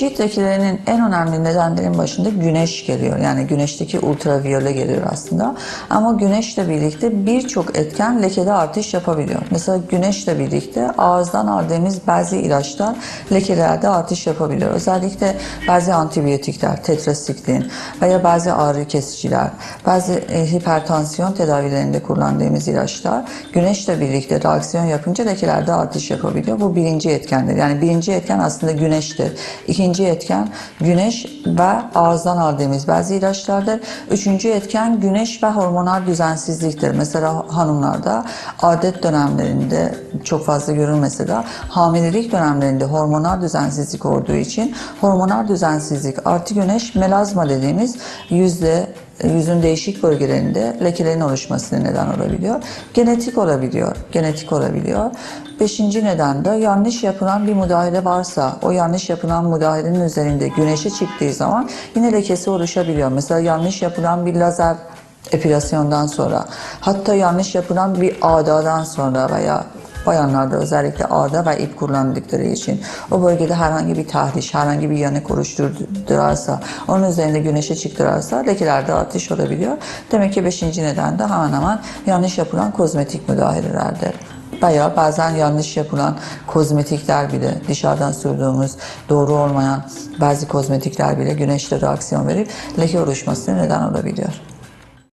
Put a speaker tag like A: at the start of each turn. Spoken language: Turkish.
A: Cilt lekelerinin en önemli nedenlerin başında güneş geliyor. Yani güneşteki ultraviyole geliyor aslında. Ama güneşle birlikte birçok etken lekede artış yapabiliyor. Mesela güneşle birlikte ağızdan aldığımız bazı ilaçlar lekelerde artış yapabiliyor. Özellikle bazı antibiyotikler, tetrasiklin veya bazı ağrı kesiciler, bazı e, hipertansiyon tedavilerinde kullandığımız ilaçlar güneşle birlikte reaksiyon yapınca lekelerde artış yapabiliyor. Bu birinci etkendir. Yani birinci etken aslında güneştir. İkinci etken güneş ve ağızdan aldığımız bazı ilaçlardır. Üçüncü etken güneş ve hormonal düzensizliktir. Mesela hanımlarda adet dönemlerinde çok fazla görülmese de hamilelik dönemlerinde hormonal düzensizlik olduğu için hormonal düzensizlik artı güneş melazma dediğimiz yüzde yüzün değişik bölgelerinde lekelerin oluşmasına neden olabiliyor. Genetik olabiliyor. Genetik olabiliyor. Beşinci neden de yanlış yapılan bir müdahale varsa o yanlış yapılan müdahalenin üzerinde güneşe çıktığı zaman yine lekesi oluşabiliyor. Mesela yanlış yapılan bir lazer epilasyondan sonra hatta yanlış yapılan bir ağdadan sonra veya bayanlarda özellikle ağda ve ip kullandıkları için o bölgede herhangi bir tahriş, herhangi bir yanık oluşturdurarsa, onun üzerinde güneşe çıktırarsa lekelerde artış olabiliyor. Demek ki beşinci neden de hemen yanlış yapılan kozmetik müdahalelerdir. Veya bazen yanlış yapılan kozmetikler bile dışarıdan sürdüğümüz doğru olmayan bazı kozmetikler bile güneşle reaksiyon verip leke oluşmasına neden olabiliyor.